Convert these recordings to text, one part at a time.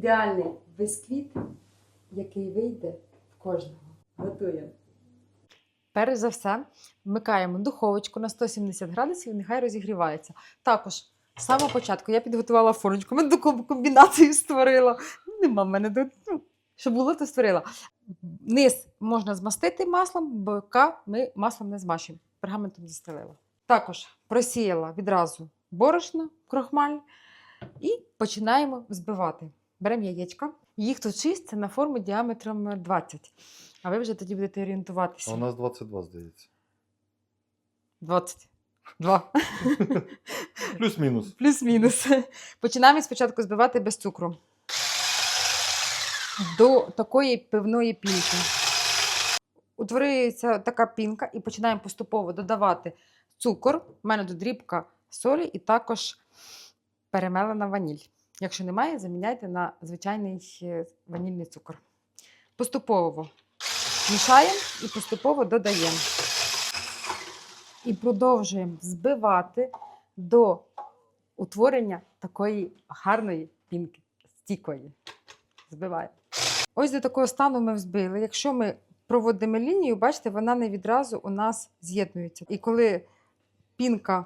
ідеальний бисквіт, який вийде в кожного. Готуємо. Перш за все, вмикаємо духовочку на 170 градусів, нехай розігрівається. Також з самого початку я підготувала формочку, ми таку комбінацію створила. Нема в мене тут. Ну, що було, то створила. Низ можна змастити маслом, бока ми маслом не змащуємо. Пергаментом застелила. Також просіяла відразу борошно, крохмаль і починаємо взбивати. Беремо яєчка. Їх тут 6, на форму діаметром 20. А ви вже тоді будете орієнтуватися. А у нас 22, здається. 20. Два. Плюс-мінус. Плюс-мінус. Починаємо спочатку збивати без цукру. До такої пивної пінки. Утворюється така пінка, і починаємо поступово додавати цукор. У мене тут дрібка солі і також перемелена ваніль. Якщо немає, заміняйте на звичайний е, ванільний цукор. Поступово мішаємо і поступово додаємо. І продовжуємо збивати до утворення такої гарної пінки, стійкої. Збиваємо. Ось до такого стану ми взбили. Якщо ми проводимо лінію, бачите, вона не відразу у нас з'єднується. І коли пінка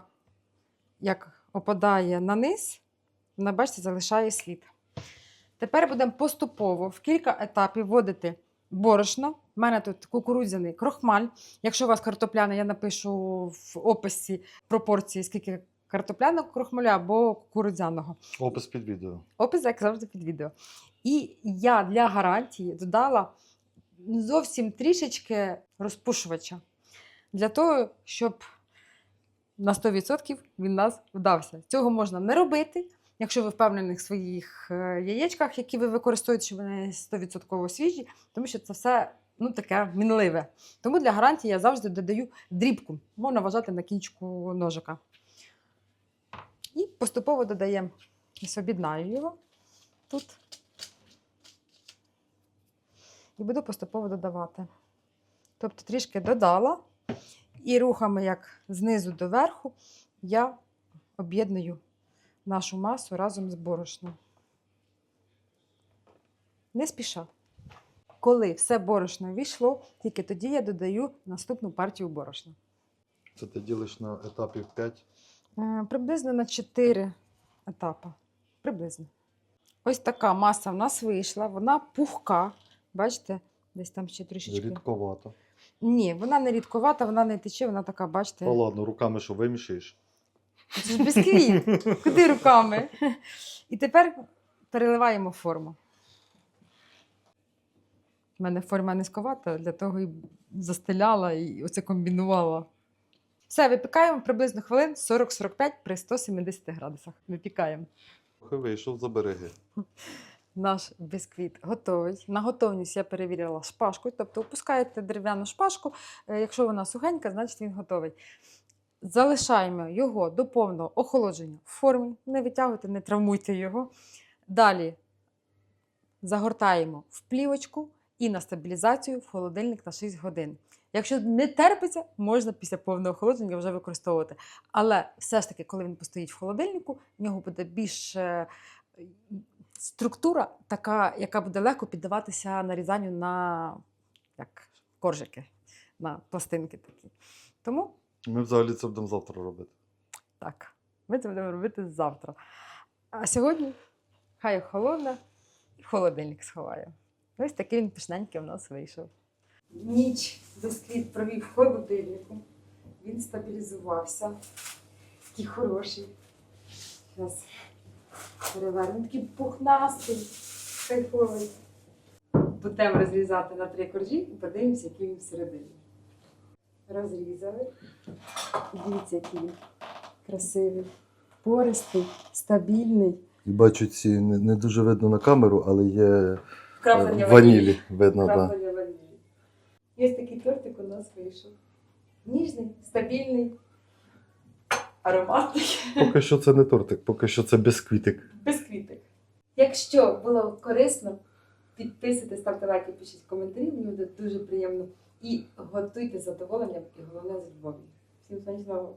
як опадає на низ, вона, бачите, залишає слід. Тепер будемо поступово в кілька етапів вводити борошно. У мене тут кукурудзяний крохмаль. Якщо у вас картопляна, я напишу в описі пропорції, скільки картопляного крохмаля або кукурудзяного. Опис під відео. Опис, як завжди, під відео. І я для гарантії додала зовсім трішечки розпушувача для того, щоб на 100% він нас вдався. Цього можна не робити, якщо ви впевнені в своїх е, яєчках, які ви використовуєте, що вони 100% свіжі, тому що це все ну, таке мінливе. Тому для гарантії я завжди додаю дрібку, можна вважати на кінчику ножика. І поступово додаємо, ось об'єднаю його тут. І буду поступово додавати. Тобто трішки додала, і рухами, як знизу до верху, я об'єдную нашу масу разом з борошном. Не спіша. Коли все борошно війшло, тільки тоді я додаю наступну партію борошна. Це ти ділиш на етапів 5. Е, Приблизно на 4 етапи. Приблизно. Ось така маса в нас вийшла, вона пухка. Бачите, десь там ще трішечки. Рідковато. Ні, вона не рідковата, вона не тече, вона така, бачите. Та ладно, руками що вимішаєш. Це ж бісквіт. Куди руками? І тепер переливаємо форму. У мене форма низьковата, для того і застеляла і оце комбінувала. Все, випікаємо приблизно хвилин 40-45 при 170 градусах. Випікаємо. Трохи вийшов за береги. Наш бісквіт готовий. На готовність я перевірила шпажкою, тобто опускаєте дерев'яну шпажку. е, Якщо вона сухенька, значить він готовий. Залишаємо його до повного охолодження в формі. Не витягуйте, не травмуйте його. Далі загортаємо в плівочку і на стабілізацію в холодильник на 6 годин. Якщо не терпиться, можна після повного охолодження вже використовувати. Але все ж таки, коли він постоїть в холодильнику, в нього буде більш е, структура, така, яка буде легко піддаватися нарізанню на як, коржики, на пластинки такі. Тому Ми взагалі це будемо завтра робити. так, ми це будемо робити завтра. А сьогодні хай холодне і в холодильник сховає. Ось такий він пишненький у нас вийшов. Ніч бисквіт провів в холодильнику. Він стабілізувався. Такий хороший. Зараз перевернемо. Такий пухнастий, кайфовий. Будемо розрізати на три коржі і подивимося, який він всередині. Розрізали. Дивіться, який він красивий, пористий, стабільний. І бачу, ці не, не дуже видно на камеру, але є е, ванілі. Видно, так. Вкраплення ванілі. Ось такий тортик у нас вийшов. Ніжний, стабільний, ароматний, Поки що це не тортик, поки що це бісквітик. без квіток. Якщо було корисно, підписуйтесь, ставте лайки, пишіть коментарі, мені буде дуже приємно. І готуйте задоволення, і головне з любов'ю. Всім смачного!